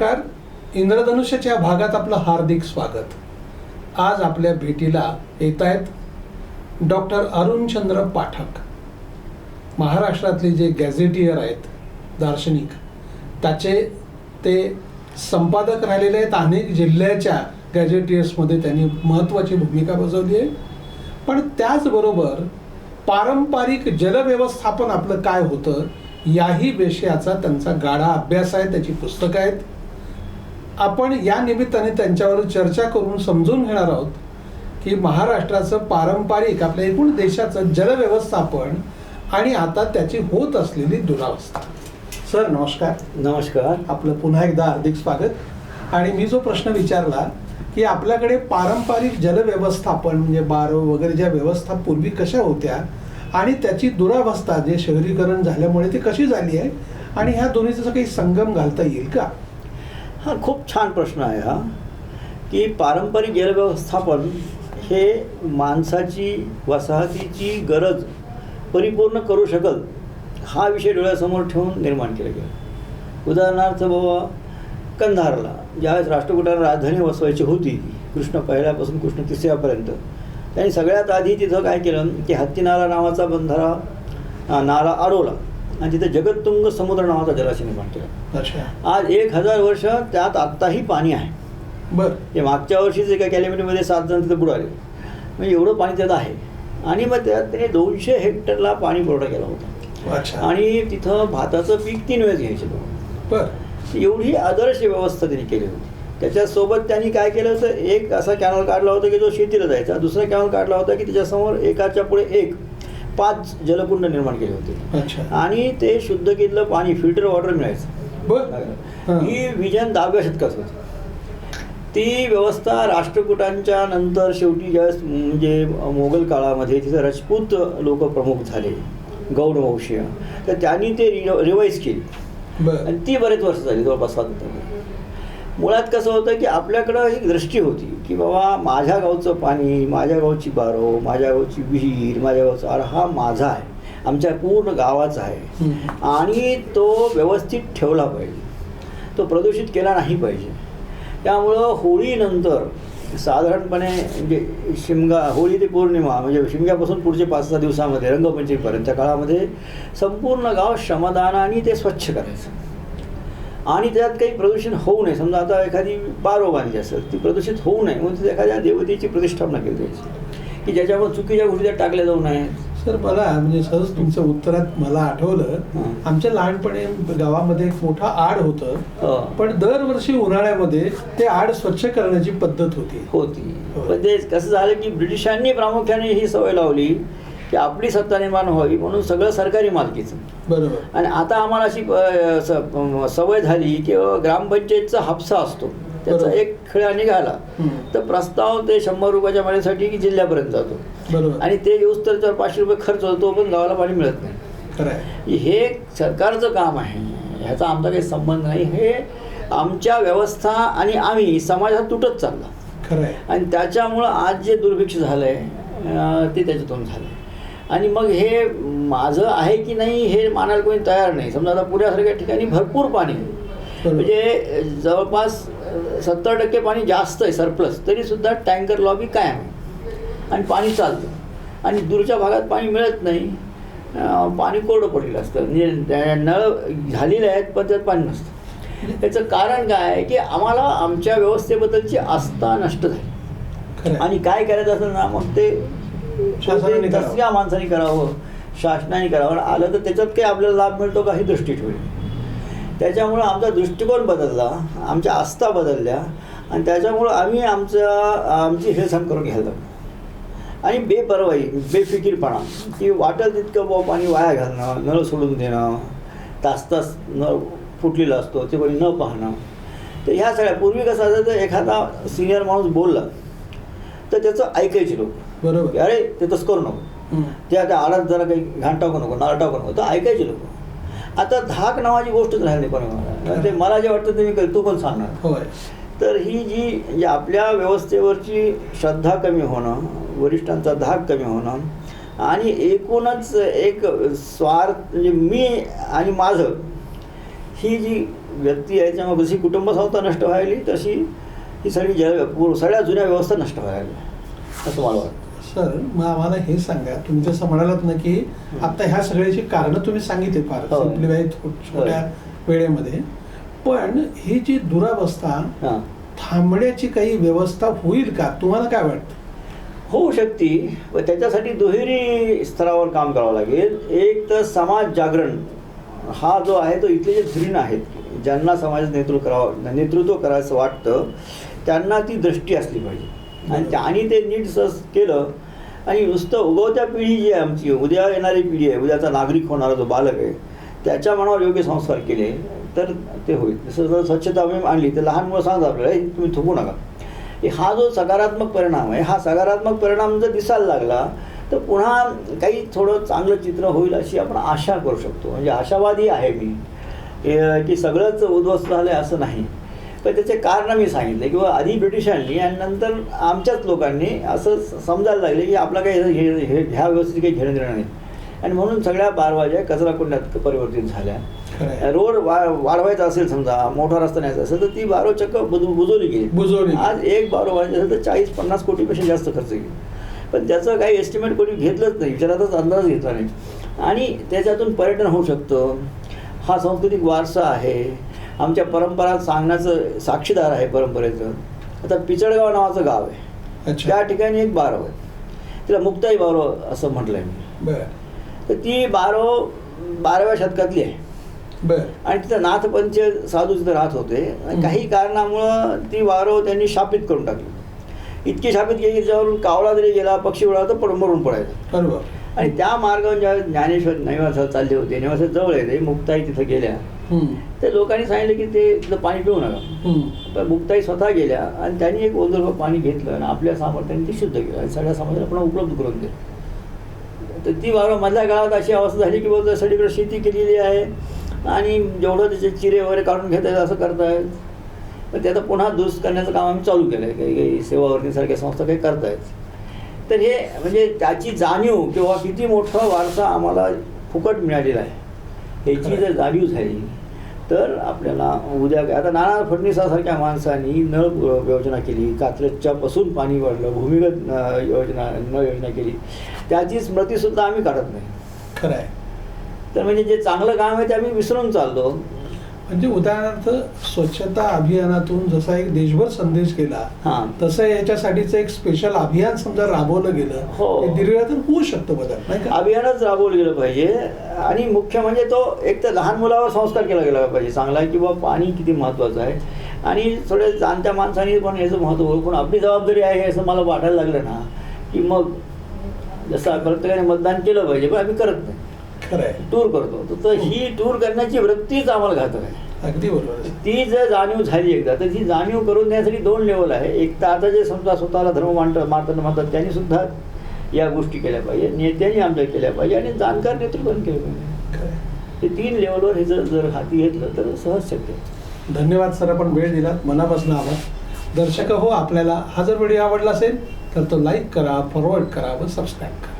नमस्कार इंद्रधनुष्याच्या भागात आपलं हार्दिक स्वागत. आज आपल्या भेटीला येत आहेत डॉक्टर अरुणचंद्र पाठक. महाराष्ट्रातले जे गॅझेटियर आहेत दार्शनिक त्याचे ते संपादक राहिलेले आहेत. अनेक जिल्ह्याच्या गॅझेटियर्समध्ये त्यांनी महत्त्वाची भूमिका बजावली आहे. पण त्याचबरोबर पारंपरिक जलव्यवस्थापन आपलं काय होतं याही विषयाचा त्यांचा गाढा अभ्यास आहे त्याची पुस्तकं आहेत. आपण या निमित्ताने त्यांच्यावर चर्चा करून समजून घेणार आहोत की महाराष्ट्राचं पारंपरिक आपल्या एकूण देशाचं जलव्यवस्थापन आणि आता त्याची होत असलेली दुरावस्था. सर नमस्कार. नमस्कार. आपलं पुन्हा एकदा हार्दिक स्वागत. आणि मी जो प्रश्न विचारला की आपल्याकडे पारंपरिक जलव्यवस्थापन म्हणजे बारो वगैरे ज्या व्यवस्था पूर्वी कशा होत्या आणि त्याची दुरावस्था जे शहरीकरण झाल्यामुळे ती कशी झाली आहे आणि ह्या दोन्हीचा काही संगम घालता येईल का? हा खूप छान प्रश्न आहे हा की पारंपरिक जलव्यवस्थापन हे माणसाची वसाहतीची गरज परिपूर्ण करू शकल हा विषय डोळ्यासमोर ठेवून निर्माण केला गेला. उदाहरणार्थ बाबा कंधारला ज्यावेळेस राष्ट्रकुटाला राजधानी वसवायची होती कृष्ण पहिल्यापासून कृष्ण तिसऱ्यापर्यंत त्यांनी सगळ्यात आधी तिथं काय केलं की हत्तीनाला नावाचा बंधारा नाला अडवला आणि तिथे जगततुंग समुद्र नावाचा जलाशय निर्माण केला. आज एक हजार वर्ष त्यात आत्ताही पाणी आहे. बर. ते मागच्या वर्षीच एका कॅलेमिटीमध्ये सात जण तिथे बुडाले म्हणजे एवढं पाणी त्यात आहे. आणि मग त्यात त्याने दोनशे हेक्टरला पाणी पुरवठा केला होता. आणि तिथं भाताचं पीक तीन वेळेस घ्यायचे लोक. बर. एवढी आदर्श व्यवस्था त्यांनी केली होती. त्याच्यासोबत त्यांनी काय केलं होतं? एक असा कॅनल काढला होता की जो शेतीला जायचा. दुसरा कॅनल काढला होता की त्याच्यासमोर एकाच्या पुढे एक पाच जलकुंड निर्माण केले होते. आणि ते शुद्ध केलेलं पाणी फिल्टर वॉटर मिळायचं. बर. हां. विजन दहाव्या शतकात होती. ती व्यवस्था राष्ट्रकुटांच्या नंतर शेवटी ज्यावेळेस म्हणजे मोगल काळामध्ये तिथे राजपूत लोक प्रमुख झाले गौड वंशीय तर त्यांनी ते रिवाईज केली. आणि ती बरेच वर्ष झाली जवळपास स्वातंत्र्य मुळात कसं होतं की आपल्याकडं ही दृष्टी होती की बाबा माझ्या गावचं पाणी माझ्या गावची बारो माझ्या गावची विहीर माझ्या गावचा आर हा माझा आहे. आमच्या पूर्ण गावाचा आहे. आणि तो व्यवस्थित ठेवला पाहिजे. तो प्रदूषित केला नाही पाहिजे. त्यामुळं होळीनंतर साधारणपणे म्हणजे शिमगा होळी ते पौर्णिमा म्हणजे शिमग्यापासून पुढचे पाच सहा दिवसामध्ये रंगपंचमीपर्यंतच्या काळामध्ये संपूर्ण गाव श्रमदानाने ते स्वच्छ करायचं. आणि त्यात काही प्रदूषण होऊ नये. समजा आता एखादी बारो बांधली असेल ती प्रदूषित होऊ नये. म्हणून एखाद्या देवतेची प्रतिष्ठापना केली जायची. की ज्याच्यावर चुकीच्या गोष्टी त्यात टाकल्या जाऊ नयेत. सर मला म्हणजे सहज तुमच्या उत्तरात मला आठवलं हां. आमच्या लहानपणी गावामध्ये एक मोठा आड होतं. अं, पण दरवर्षी उन्हाळ्यामध्ये ते आड स्वच्छ करण्याची पद्धत होती. होती. पण ते कसं झालं की ब्रिटिशांनी प्रामुख्याने ही सवय लावली की आपली सत्ता निर्माण व्हावी म्हणून सगळं सरकारी मालकीचं. बरोबर. आणि आता आम्हाला अशी सवय झाली की ग्रामपंचायतचा हापसा असतो. त्याचा. एक खेळा निघाला. तर प्रस्ताव ते शंभर रुपयाच्या की जिल्ह्यापर्यंत जातो. बरोबर. आणि ते येऊस तर पाचशे रुपये खर्च होतो पण गावाला पाणी मिळत नाही. हे सरकारचं काम आहे. ह्याचा आमचा काही संबंध नाही. हे आमच्या व्यवस्था आणि आम्ही समाज हा तुटत चालला. खरं आणि त्याच्यामुळं आज जे दुर्भिक्ष झालं आहे ते त्याच्यातून झालं आणि मग हे माझं आहे की नाही हे मानायला कोणी तयार नाही. समजा आता पुण्यासारख्या ठिकाणी भरपूर पाणी. म्हणजे जवळपास सत्तर टक्के पाणी जास्त आहे सरप्लस तरीसुद्धा टँकर लॉबी कायम आहे. आणि पाणी चालतं. आणि दूरच्या भागात पाणी मिळत नाही. पाणी कोरडं पडलेलं असतं. म्हणजे नळ झालेले आहेत पण त्यात पाणी नसतं. त्याचं कारण काय आहे की आम्हाला आमच्या व्यवस्थेबद्दलची आस्था नष्ट झाली. आणि काय करायचं असेल ना मग ते शासनाने. दसऱ्या माणसाने करावं शासनाने करावं. आणि आलं तर त्याच्यात काही आपल्याला लाभ मिळतो का ही दृष्टी ठेवली. त्याच्यामुळं आमचा दृष्टिकोन बदलला आमच्या आस्था बदलल्या आणि त्याच्यामुळं आम्ही आमच्या आमची हेळसांड करून घ्यायला लागलो. आणि बेपरवाई बेफिकीरपणा की वाटेल तितकं बुवा पाणी वाया घालणं नळ सोडून देणं तास तास नळ फुटलेला असतो ते कोणी न पाहणं. तर ह्या सगळ्या पूर्वी कसं असायचं एखादा सिनियर माणूस बोलला तर त्याचं ऐकायचे लोक. बरोबर. अरे ते तसं करू नको. त्या त्या आडात जरा काही घाण टाकू नको नाळ टाकू नको. तर ऐकायचे लोक. आता धाक नावाची गोष्टच राहिली नाही कोणी ते मला जे वाटतं ते मी करेल, तू पण सांगणार. तर ही जी म्हणजे आपल्या व्यवस्थेवरची श्रद्धा कमी होणं वरिष्ठांचा धाक कमी होणं आणि एकूणच एक स्वार्थ म्हणजे मी आणि माझं ही जी व्यक्ती आहे त्यामुळे जशी कुटुंब संस्था नष्ट व्हायली तशी ही सगळी पूर- सगळ्या जुन्या व्यवस्था नष्ट व्हायला असं मला वाटतं. सर मग आम्हाला हे सांगा. तुम्ही जसं म्हणालात ना की आता ह्या सगळ्याची कारणं तुम्ही सांगितली फार होय. सिम्प्लिफाय छोट्या वेळेमध्ये. पण ही जी दुरावस्था हां. थांबण्याची काही व्यवस्था होईल का? तुम्हाला काय वाटतं? होऊ शकते. व त्याच्यासाठी दुहेरी स्तरावर काम करावं लागेल. एक तर समाज जागरण. हा जो आहे तो इथले जे धुरीण आहेत ज्यांना समाजाचं नेतृत्व करावं नेतृत्व करायचं वाटतं त्यांना ती दृष्टी असली पाहिजे. आणि त्या- आणि ते नीट सस केलं. आणि नुसतं उगवत्या पिढी जी आहे आमची उद्या येणारी पिढी आहे उद्याचा नागरिक होणारा जो बालक आहे त्याच्या मनावर योग्य संस्कार केले तर ते होईल. जसं जर स्वच्छता मोहीम आणली तर लहान मुलं सांगतात आपल्याला तुम्ही थुकू नका. हा जो सकारात्मक परिणाम आहे हा सकारात्मक परिणाम जर दिसायला लागला तर पुन्हा काही थोडं चांगलं चित्र होईल अशी आपण आशा करू शकतो. म्हणजे आशावादी आहे मी. की सगळंच उद्ध्वस्त झालं आहे असं नाही. पण त्याचे कारण मी सांगितले किंवा आधी ब्रिटिशांनी आणि नंतर आमच्याच लोकांनी असं समजायला लागले की आपला काही हे हे- ह्या व्यवस्थित काही घेणं देणं नाही. आणि म्हणून सगळ्या बारवाज्या कचरा कुंड्यात परिवर्तित झाल्या. रोड वा वाढवायचा असेल समजा मोठा रस्ता न्यायचा असेल तर ती बारो चक्क बुजू बुजवली गेली. बुजवली. आज एक बारो व्हायचं असेल तर चाळीस पन्नास कोटीपेक्षा जास्त खर्च गेली पण त्याचं काही एस्टिमेट कोणी घेतलंच नाही. विचारातच अंदाज घेतला नाही. आणि त्याच्यातून पर्यटन होऊ शकतं. हा सांस्कृतिक वारसा आहे. आमच्या परंपरा सांगण्याचं साक्षीदार आहे परंपरेचं. आता पिचडगाव नावाचं गाव आहे. त्या ठिकाणी एक बारव आहे. तिला मुक्ताई बारो असं म्हटलं आहे तर ती बारो बाराव्या शतकातली आहे. आणि तिथं नाथपंच साधू तिथं राहत होते. आणि. काही कारणामुळं ती वारो त्यांनी शापित करून टाकली. इतकी शापित केली की त्याच्यावरून कावळा जरी गेला पक्षी उडाला तर पडून मरून पडायचा. बरोबर. आणि त्या मार्गावर ज्या ज्ञानेश्वर नैवासाला चालले होते नैवासा जवळ येते मुक्ताई तिथं गेल्या. ते लोकांनी सांगितलं की ते तिथं पाणी पिऊ नका. पण मुक्ताई स्वतः गेल्या आणि त्यांनी एक ओझरभर पाणी घेतलं आणि आपल्या सामर्थ्याने ते शुद्ध केलं. आणि सगळ्या समाजाला पुन्हा उपलब्ध करून दिलं. तर ती वारं मधल्या काळात अशी अवस्था झाली की बाबा सगळीकडे शेती केलेली आहे आणि जेवढं त्याचे चिरे वगैरे काढून घेता येत असं करतायत. पण ते आता पुन्हा दुरुस्त करण्याचं काम आम्ही चालू केलं आहे काही काही सेवावर्तीसारख्या संस्था काही करतायत. तर हे म्हणजे त्याची जाणीव किंवा किती मोठा वारसा आम्हाला फुकट मिळालेला आहे. ह्याची जर जाणीव झाली तर आपल्याला उद्या काय आता नाना फडणवीसासारख्या माणसांनी नळ योजना केली कात्रजच्यापासून पाणी वाढलं भूमिगत योजना नळ योजना केली. त्याची स्मृतीसुद्धा आम्ही काढत नाही. खरं आहे तर म्हणजे जे चांगलं काम आहे ते आम्ही विसरून चाललो. म्हणजे उदाहरणार्थ स्वच्छता अभियानातून जसा एक देशभर संदेश गेला हां. तसं याच्यासाठीचं एक स्पेशल अभियान समजा राबवलं गेलं हो. ते दीर्घकाळातून होऊ शकतं बदल नाही का? अभियानच राबवलं गेलं पाहिजे. आणि मुख्य म्हणजे तो एक तर लहान मुलावर संस्कार केला गेला पाहिजे. चांगला की बाबा पाणी किती महत्त्वाचं आहे. आणि थोड्या जाणत्या माणसांनी पण याचं महत्त्व ओळखून आपली जबाबदारी आहे असं मला वाटायला लागलं ना की मग जसं प्रत्येकाने मतदान केलं पाहिजे पण आम्ही करत नाही. टूर करतो. तर- ही टूर करण्याची वृत्तीच आम्हाला घातक आहे. अगदी बरोबर. ती जर जाणीव झाली एकदा तर ती जाणीव करून देण्यासाठी दोन लेवल आहे. एक तर आता जे समजा स्वतःला धर्म मांडत मारताना म्हणतात त्यांनी सुद्धा या गोष्टी केल्या पाहिजे. नेत्यांनी आमच्या केल्या पाहिजे. आणि जाणकार नेतृत्वाने केलं पाहिजे. हे तीन लेवलवर हे जर जर हाती घेतलं तर सहज शक्य. धन्यवाद सर आपण वेळ दिलात मनापासून आभार. दर्शक हो आपल्याला हा जर व्हिडिओ आवडला असेल तर तो लाईक करा फॉरवर्ड करा व सबस्क्राईब करा.